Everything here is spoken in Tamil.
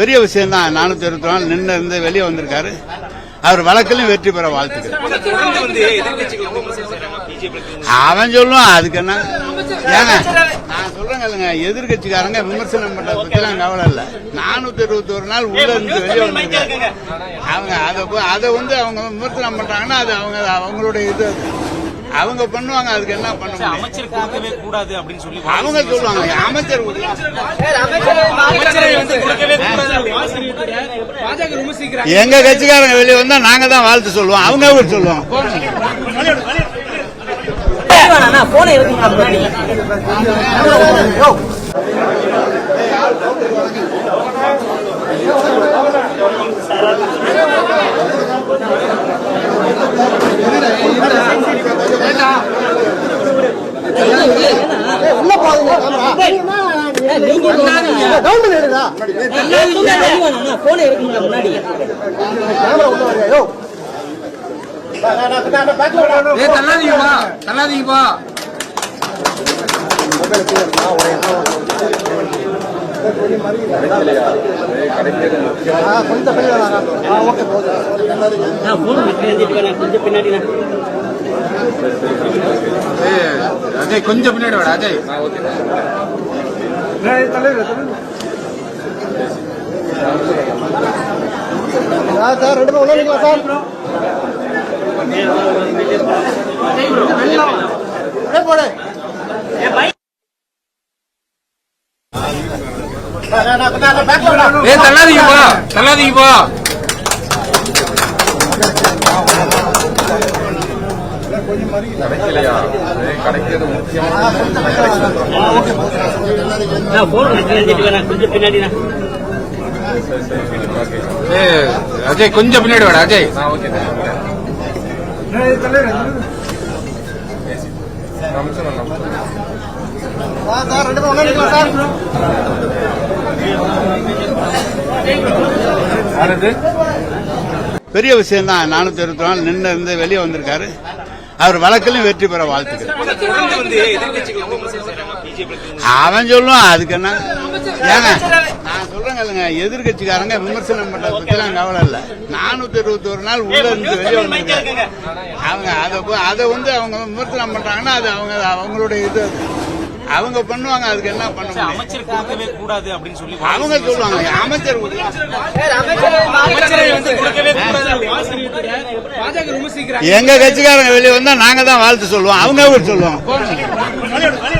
பெரிய விஷயம் தான் நானூத்தி இருபத்தி நாலு நின்று இருந்து வெளியே வந்திருக்காரு அவர் வழக்கிலும் வெற்றி பெற வாழ்த்துக்கள் அவன் சொல்லுவான் அதுக்கு என்ன ஏங்க நான் சொல்றேங்க இல்லைங்க எதிர்கட்சிக்காரங்க விமர்சனம் பண்றத பத்திலாம் கவலை இல்ல நானூத்தி இருபத்தி ஒரு நாள் உள்ள இருந்து வெளியே வந்திருக்காரு அவங்க அதை அதை வந்து அவங்க விமர்சனம் பண்றாங்கன்னா அது அவங்க அவங்களுடைய இது. அவங்க பண்ணுவாங்க அதுக்கு என்ன பண்ண முடியும் அமைச்சர் கொடுக்கவே கூடாது அப்படின்னு சொல்லி அவங்க சொல்லுவாங்க அமைச்சர் அமைச்சரை வந்து கொடுக்கவே எங்க கட்சிக்காரங்க வெளியே வந்தா நாங்க தான் வாழ்த்து சொல்லுவோம். அவங்க அவர் சொல்லுவோம் உள்ள போகுதுங்க. போன இருக்குங்களா முன்னாடி. தள்ளாதீங்கப்பா தள்ளாதீங்கப்பா நான் போன் கொஞ்சம் பின்னாடி அஜய். வாடா அஜய் ஏ தள்ளாதீங்கப்பா தள்ளாதீங்கப்பா நான் போன் கொஞ்சம் பின்னாடி ஏ அஜய் கொஞ்சம் பின்னாடி வாடா அஜய். பெரிய விஷயம் தான் நானூத்தி இருபத்தி நாலு நின்று இருந்து வெளியே வந்திருக்காரு. அவர் வழக்கிலும் வெற்றி பெற பிஜேபி அவன் சொல்லுவான் அதுக்கு என்ன ஏங்க நான் சொல்றேங்க எதிர்கட்சிக்காரங்க விமர்சனம் பண்றத பத்திலாம் கவலை இல்ல நானூத்தி இருபத்தி ஒரு நாள் உள்ள இருந்து வெளியே வந்திருக்காரு அவங்க அதை அதை வந்து அவங்க விமர்சனம் பண்றாங்கன்னா அது அவங்க அவங்களுடைய இது. அவங்க பண்ணுவாங்க அதுக்கு என்ன பண்ண அமைச்சர் கொடுக்கவே கூடாது அப்படின்னு சொல்லி அவங்க சொல்லுவாங்க அமைச்சர் எங்க கட்சிக்காரங்க வெளியே வந்தா நாங்க தான் வாழ்த்து சொல்லுவோம். அவங்க சொல்லுவாங்க? போங்க.